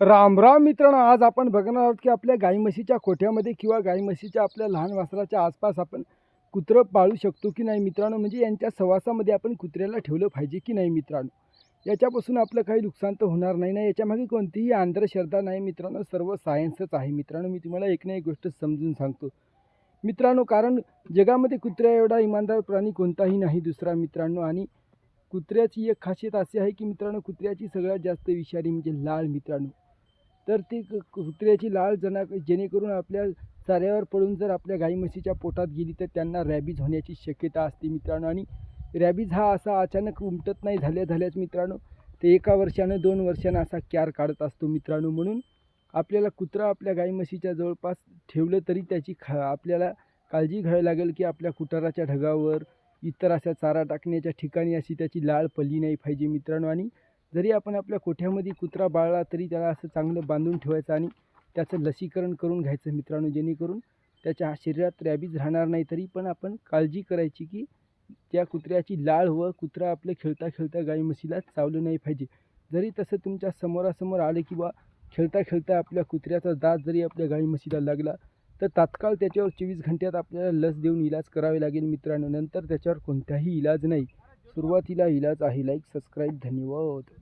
राम राम मित्रांनो आज आपण बघणार आहोत की आपल्या गाई म्हशीच्या कोठ्यामध्ये किंवा गाई म्हशीच्या आपल्या लहान वासराच्या आसपास आपण कुत्रं पाळू शकतो की नाही मित्रांनो? म्हणजे यांच्या सहवासामध्ये आपण कुत्र्याला ठेवलं पाहिजे की नाही मित्रांनो? याच्यापासून आपलं काही नुकसान तर होणार नाही ना? याच्यामागे कोणतीही अंधश्रद्धा नाही मित्रांनो सर्व सायन्सच आहे मित्रांनो. मी तुम्हाला एक ना एक गोष्ट समजून सांगतो. मित्रांनो कारण जगामध्ये कुत्र्या एवढा इमानदार प्राणी कोणताही नाही दुसरा मित्रांनो. आणि कुत्र्याची एक खासियत अशी आहे की मित्रांनो कुत्र्याची सगळ्यात जास्त विषारी म्हणजे लाळ मित्रांनो. तर ती क- कुत्र्याची लाळ जना जेणेकरून आपल्या चाऱ्यावर पडून जर आपल्या गाई म्हशीच्या पोटात गेली तर त्यांना रॅबीज होण्याची शक्यता असते मित्रांनो. आणि रॅबीज हा असा अचानक उमटत नाही झाल्या झाल्याच मित्रांनो ते एका वर्षानं दोन वर्षानं असा क्यार काढत असतो मित्रांनो. म्हणून आपल्याला कुत्रा आपल्या गाई म्हशीच्या जवळपास ठेवलं तरी त्याची खा आपल्याला काळजी घ्यावी लागेल की आपल्या कुटाराच्या ढगावर इतर अशा चारा टाकण्याच्या ठिकाणी अशी त्याची लाळ पडली नाही पाहिजे मित्रांनो. आणि जरी आपण आपल्या कोठ्यामध्ये कुत्रा बाळला तरी त्याला असं चांगलं बांधून ठेवायचं आणि त्याचं लसीकरण करून घ्यायचं मित्रांनो जेणेकरून त्याच्या शरीरात रॅबीज राहणार नाही तरी पण आपण काळजी करायची की त्या कुत्र्याची लाळ व कुत्रा आपलं खेळता खेळता गाई म्हशीला चावलं नाही पाहिजे. जरी तसं तुमच्या समोरासमोर आले किंवा खेळता खेळता आपल्या कुत्र्याचा दात जरी आपल्या गाई म्हशीला लागला तर तात्काळ त्याच्यावर चोवीस घंट्यात आपल्याला लस देऊन इलाज करावे लागेल मित्रांनो. नंतर त्याच्यावर कोणताही इलाज नाही. सुरुवातीला इलाज आहे. लाईक सबस्क्राईब धन्यवाद.